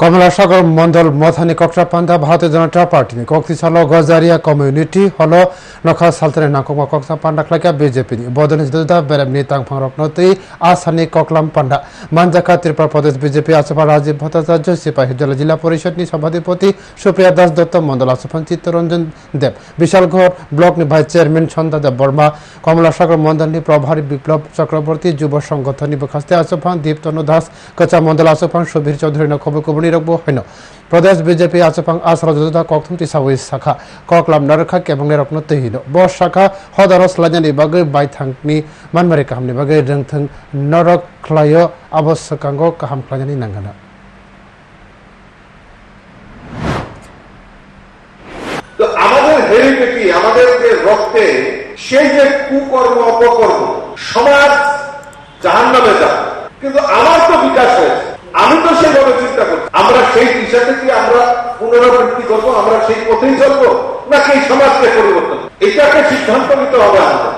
কমলাসাগর মন্ডল মথানি কক্সপান্ডা ভারতীয় জনতা পার্টি কক্সিসাল গজারিয়া কমিউনিটি, হল নখা নাকমা কক্সা পান্ডা খাইকা বিজেপি বদনি জুদা বেরেমনি তাংফাং রকনতি আসানি ককলাম পান্ডা মানজাকা ত্রিপুরা প্রদেশ বিজেপি আসফা রাজীব ভট্টাচার্য সিপাহীজলা জিলা পরিষদনি সভাধিপতি সুপ্রিয়া দাস দত্ত, মন্ডল আসফান চিত্তরঞ্জন দেব বিশালগড় ব্লকনি ভাইস চেয়ারম্যান সন্ধ্যা দেব বর্মা কমলাসাগর মন্ডলনি প্রভারী বিপ্লব চক্রবর্তী যুব সংগঠননি বখাস্তে আসফান, দীপ্তনু দাস, কচা মন্ডল আসফান, সুবীর চৌধুরী খবর কবনি রকব হইন প্রদেশ বিজেপি আচপাং আসফাং আসরাজুদা ককথুমতি সাউই শাখা ককলাম নারখা কেবং রকন তহিন ব শাখা হদারস লাজানি বাগৈ বাইথাংনি মানমারি কাহামনি বাগৈ রংথং নরক খ্লায় আবশ্যকাঙ্গ কাহাম খ্লাজানি নাঙ্গানা তো আমাদের হেরিটেটি আমাদের যে রক্তে সেই যে কুকর্ম, অপকর্ম, সমাজ জাহান নামে যাবে। কিন্তু আমার তো বিকাশ হয়েছে আমি তো সেভাবে চিন্তা করছি আমরা সেই দিশাতে কি আমরা করব আমরা সেই পথেই চলবো? নাকি এই সমাজকে পরিবর্তন? এটাকে সিদ্ধান্ত নিতে হবে আমাদের।